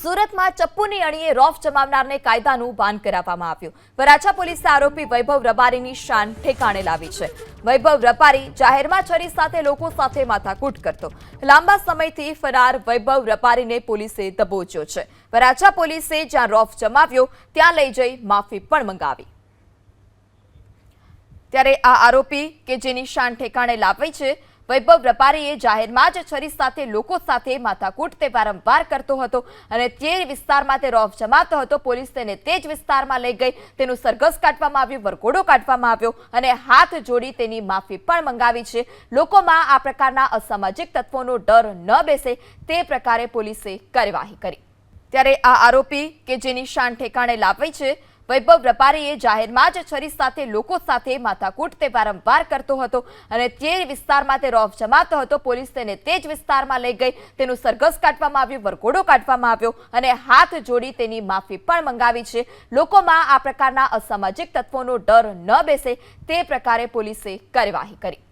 સુરતમાં ચપ્પુની અણીએ રોફ જમાવનારને કાયદાનું ભાન કરાવવામાં આવ્યું. વરાછા પોલીસે આરોપી વૈભવ રબારીની શાન ઠેકાણે લાવી છે. વૈભવ રબારી જાહેરમાં છરી સાથે લોકો સાથે માથાકૂટ કરતો. લાંબા સમયથી ફરાર વૈભવ રબારીને પોલીસે દબોચ્યો છે. વરાછા પોલીસે જ્યાં રોફ જમાવ્યો, ત્યાં લઈ જઈ માફી પણ મંગાવી. ત્યારે આ આરોપી કે જેની શાન ઠેકાણે લાવી છે વૈભવ રપારીએ જાહેરમાં જ છરી સાથે લોકો સાથે માથાકૂટ તે વારંવાર કરતો હતો અને તે વિસ્તારમાં તે રોફ જમાતો હતો. પોલીસ તેને તે જ વિસ્તારમાં લઈ ગઈ. તેનું સરઘસ કાઢવામાં આવ્યું, વરઘોડો કાઢવામાં આવ્યો અને હાથ જોડી તેની માફી પણ મંગાવી છે. લોકોમાં આ પ્રકારના અસામાજિક તત્વોનો ડર ન બેસે તે પ્રકારે પોલીસે કાર્યવાહી કરી. ત્યારે આ આરોપી કે જેની શાન ઠેકાણે લાવી છે વૈભવ રપારીએ જાહેરમાં જ છરી સાથે લોકો સાથે માથાકૂટ તે વારંવાર કરતો હતો અને તે વિસ્તારમાં તે રોફ જમાતો હતો. પોલીસ તેને તે જ વિસ્તારમાં લઈ ગઈ. તેનું સરઘસ કાઢવામાં આવ્યું, વરઘોડો કાઢવામાં આવ્યો અને હાથ જોડી તેની માફી પણ મંગાવી છે. લોકોમાં આ પ્રકારના અસામાજિક તત્વોનો ડર ન બેસે તે પ્રકારે પોલીસે કાર્યવાહી કરી.